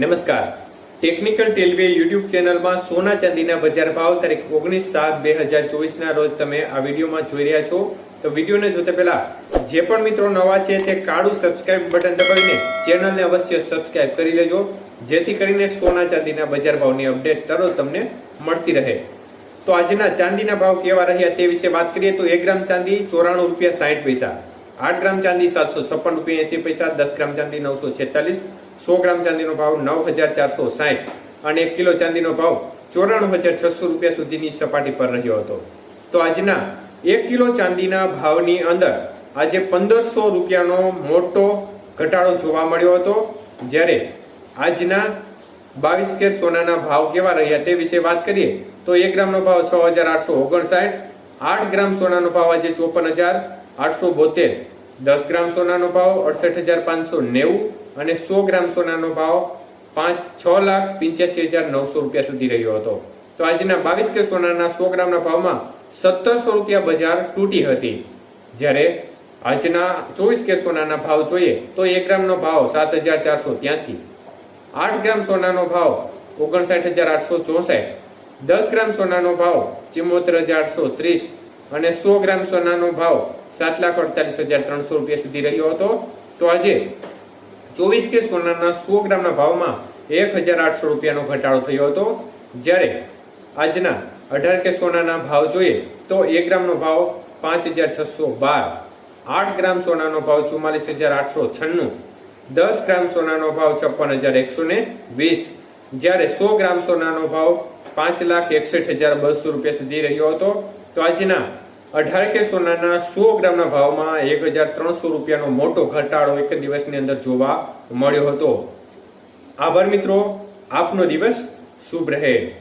નમસ્કાર. Technical ટેલવે YouTube ચેનલમાં સોના ચાંદીના બજાર ભાવ તારીખ ઓગણીસ સાત બે હજાર ચોવીસના રોજ તમે આ વિડીયોમાં જોઈ રહ્યા છો. તો વિડીયોને જોતા પહેલા, જે પણ મિત્રો નવા છે તે કાળું સબસ્ક્રાઇબ બટન દબાવીને ચેનલને અવશ્ય સબસ્ક્રાઇબ કરી લેજો, જેથી કરીને સોના ચાંદીના બજાર ભાવની અપડેટ તરત તમને મળતી રહે. તો આજના ચાંદીના ભાવ કેવા રહ્યા તે વિશે વાત કરીએ તો એક ગ્રામ ચાંદી ચોરાણું રૂપિયા સાઠ પૈસા, આઠ ગ્રામ ચાંદી સાતસો છપ્પન રૂપિયા એસી પૈસા, દસ ગ્રામ ચાંદી નવસો છેતાલીસ સો ગ્રામ ચાંદીનો ભાવ નવ હજાર ચારસો સાઠ અને એક કિલો ચાંદીનો ભાવ ચોરાણું હજાર છસો રૂપિયા સુધીની સપાટી પર રહ્યો હતો. તો આજના એક કિલો ચાંદીના ભાવની અંદર આજે પંદરસો રૂપિયાનો મોટો ઘટાડો જોવા મળ્યો હતો. જ્યારે આજના બાવીસ કેર સોનાના ભાવ કેવા રહ્યા તે વિશે વાત કરીએ, તો એક ગ્રામનો ભાવ છ હજાર આઠસો ઓગણસાઠ, આઠ ગ્રામ સોનાનો ભાવ આજે ચોપન હજાર આઠસો બોતેર દસ ગ્રામ સોનાનો ભાવ, અડસઠ હજાર પાંચસો નેવું અને સો ગ્રામ સોનાનો ભાવ પાંચ, છ લાખ પંચ્યાસી હજાર નવસો રૂપિયા સુધી રહ્યો હતો. તો આજના બાવીસ કે સોનાના સો ગ્રામના ભાવમાં સત્તરસો રૂપિયા બજાર તૂટી હતી. જ્યારે આજના ચોવીસ કે સોનાના ભાવ જોઈએ તો એક ગ્રામનો ભાવ સાત હજાર ચારસો ત્યાસી, આઠ ગ્રામ સોનાનો ભાવ ઓગણસાઠ હજાર આઠસો ચોસઠ, દસ ગ્રામ સોનાનો ભાવ ચિમોતેર હજાર આઠસો ત્રીસ અને સો ગ્રામ સોનાનો ભાવ સાત લાખ અડતાલીસ હજાર ત્રણસો રૂપિયા સુધી રહ્યો હતો. તો આજે ચોવીસ કે સોનાના સો ગ્રામના ભાવમાં એક હજાર આઠસો રૂપિયાનો ઘટાડો થયો હતો. જ્યારે આજના અઢાર કે સોનાના ભાવ જોઈએ તો એક ગ્રામનો ભાવ પાંચ હજાર છસો બાર, આઠ ગ્રામ સોનાનો ભાવ ચુમ્માલીસ હજાર આઠસો છન્નું, દસ ગ્રામ સોનાનો ભાવ છપ્પન હજાર એકસો ને વીસ. જ્યારે સો ગ્રામ સોનાનો ભાવ પાંચ લાખ એકસઠ હજાર બસો રૂપિયા સુધી રહ્યો હતો. તો આજના અઢાર કે સોનાના સો ગ્રામના ભાવમાં એક હજાર ત્રણસો રૂપિયાનો મોટો ઘટાડો એક દિવસની અંદર જોવા મળ્યો હતો. આભાર મિત્રો, આપનો દિવસ શુભ રહે.